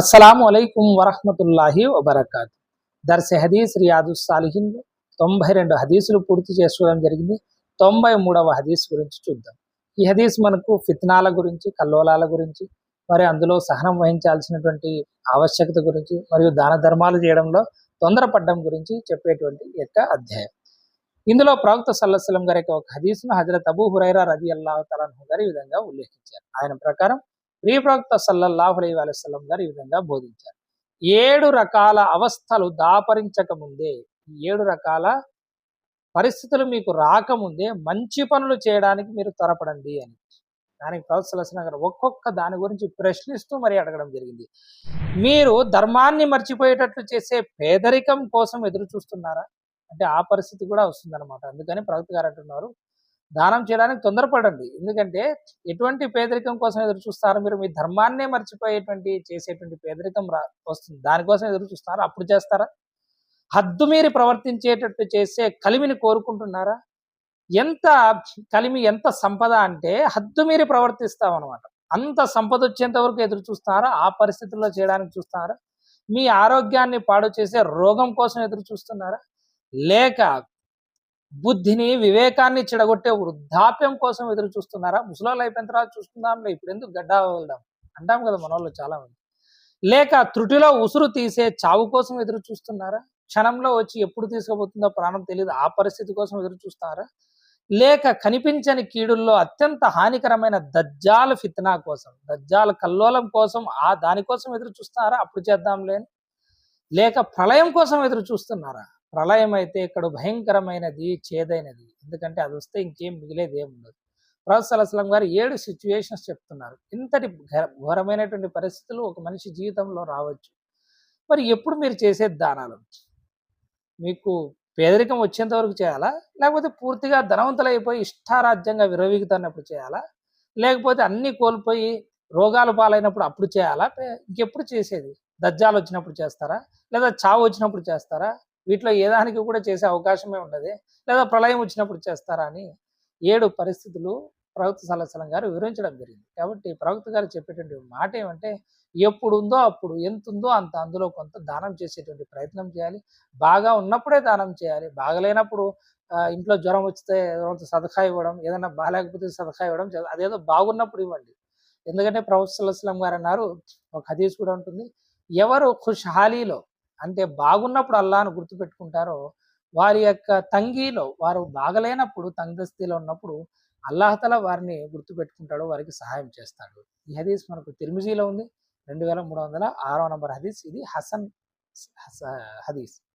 అస్సలాము అలైకుం వరహమతుల్లాహి వబర్కాత్ దర్శ హదీస్ రియాదు సాలిహిన్ తొంభై రెండు హదీసులు పూర్తి చేసుకోవడం జరిగింది. తొంభై మూడవ హదీస్ గురించి చూద్దాం. ఈ హదీస్ మనకు ఫిత్నాల గురించి కల్లోలాల గురించి మరి అందులో సహనం వహించాల్సినటువంటి ఆవశ్యకత గురించి మరియు దాన ధర్మాలు చేయడంలో తొందరపడడం గురించి చెప్పేటువంటి యొక్క అధ్యాయం. ఇందులో ప్రవక్త సల్లస్లం గారి యొక్క ఒక హదీస్ను హజరత్ అబూ హురైరా రది అల్లా తలన్ గారు ఈ విధంగా ఉల్లేఖించారు. ఆయన ప్రకారం ప్రియ ప్రవక్త సల్లల్లాహు అలై గారు ఈ విధంగా బోధించారు. ఏడు రకాల అవస్థలు దాపరించక ముందే ఏడు రకాల పరిస్థితులు మీకు రాకముందే మంచి పనులు చేయడానికి మీరు త్వరపడండి అని. దానికి ప్రవత్సలసిన గారు ఒక్కొక్క దాని గురించి ప్రశ్నిస్తూ మరి అడగడం జరిగింది. మీరు ధర్మాన్ని మర్చిపోయేటట్లు చేసే పేదరికం కోసం ఎదురు చూస్తున్నారా అంటే ఆ పరిస్థితి కూడా వస్తుందన్నమాట. అందుకని ప్రవక్త గారు అంటున్నారు దానం చేయడానికి తొందరపడండి. ఎందుకంటే ఎటువంటి పేదరికం కోసం ఎదురు చూస్తారో మీరు మీ ధర్మాన్నే మర్చిపోయేటువంటి చేసేటువంటి పేదరికం రా వస్తుంది. దానికోసం ఎదురు చూస్తారా? అప్పుడు చేస్తారా? హద్దు మీరి ప్రవర్తించేటట్టు చేసే కలిమిని కోరుకుంటున్నారా? ఎంత కలిమి ఎంత సంపద అంటే హద్దు మీరి ప్రవర్తిస్తామన్నమాట. అంత సంపద వచ్చేంత వరకు ఎదురు చూస్తారా? ఆ పరిస్థితుల్లో చేయడానికి చూస్తారా? మీ ఆరోగ్యాన్ని పాడు చేసే రోగం కోసం ఎదురు చూస్తున్నారా? లేక బుద్ధిని వివేకాన్ని చెడగొట్టే వృద్ధాప్యం కోసం ఎదురు చూస్తున్నారా? ముసలాళ్ళు అయిపోయిన తర్వాత చూసుకుందాంలే ఇప్పుడు ఎందుకు గడ్డా వెళ్దాం అంటాం కదా మన వాళ్ళు చాలా మంది లేక త్రుటిలో ఉసురు తీసే చావు కోసం ఎదురు చూస్తున్నారా? క్షణంలో వచ్చి ఎప్పుడు తీసుకుపోతుందో ప్రాణం తెలియదు ఆ పరిస్థితి కోసం ఎదురు చూస్తున్నారా లేక కనిపించని కీడుల్లో అత్యంత హానికరమైన దజ్జాల ఫిత్నా కోసం దజ్జాల కల్లోలం కోసం ఆ దానికోసం ఎదురు చూస్తున్నారా అప్పుడు చేద్దాంలే లేని లేక ప్రళయం కోసం ఎదురు చూస్తున్నారా? ప్రళయం అయితే ఇక్కడ భయంకరమైనది చేదైనది. ఎందుకంటే అది వస్తే ఇంకేం మిగిలేది ఏముండదు ఉండదు. ప్రొఫెసర్ అస్లం గారు ఏడు సిచ్యువేషన్స్ చెప్తున్నారు. ఇంతటి ఘోరమైనటువంటి పరిస్థితులు ఒక మనిషి జీవితంలో రావచ్చు. మరి ఎప్పుడు మీరు చేసే దానాలు? మీకు పేదరికం వచ్చేంత వరకు చేయాలా? లేకపోతే పూర్తిగా ధనవంతులైపోయి ఇష్టారాజ్యంగా విరవీగుతున్నప్పుడు చేయాలా? లేకపోతే అన్ని కోల్పోయి రోగాలు పాలైనప్పుడు అప్పుడు చేయాలా? ఇంకెప్పుడు చేసేది? దజ్జాలు వచ్చినప్పుడు చేస్తారా? లేదా చావు వచ్చినప్పుడు చేస్తారా? వీటిలో ఏ దానికి కూడా చేసే అవకాశమే ఉండదు లేదా ప్రళయం వచ్చినప్పుడు చేస్తారా అని ఏడు పరిస్థితులు ప్రవక్త సలసలం గారు వివరించడం జరిగింది. కాబట్టి ప్రవక్త గారు చెప్పేటువంటి మాట ఏమంటే ఎప్పుడు ఉందో అప్పుడు ఎంత ఉందో అంత అందులో కొంత దానం చేసేటువంటి ప్రయత్నం చేయాలి. బాగా ఉన్నప్పుడే దానం చేయాలి. బాగలేనప్పుడు ఇంట్లో జ్వరం వస్తే కొంత సదకా ఇవ్వడం ఏదైనా బాగాలేకపోతే సదకా ఇవ్వడం అదేదో బాగున్నప్పుడు ఇవ్వండి. ఎందుకంటే ప్రవక్త సలసలం గారు అన్నారు ఒక హదీస్ కూడా ఉంటుంది. ఎవరు ఖుష్హాలీలో అంటే బాగున్నప్పుడు అల్లాను గుర్తుపెట్టుకుంటారో వారి యొక్క తంగీలో వారు బాగలేనప్పుడు తంగస్తీలో ఉన్నప్పుడు అల్లాహతల వారిని గుర్తుపెట్టుకుంటాడు వారికి సహాయం చేస్తాడు. ఈ హదీస్ మనకు తిరుమిజీలో ఉంది. రెండు వేల మూడు వందల ఆరో నంబర్ హదీస్. ఇది హసన్ హస- హదీస్.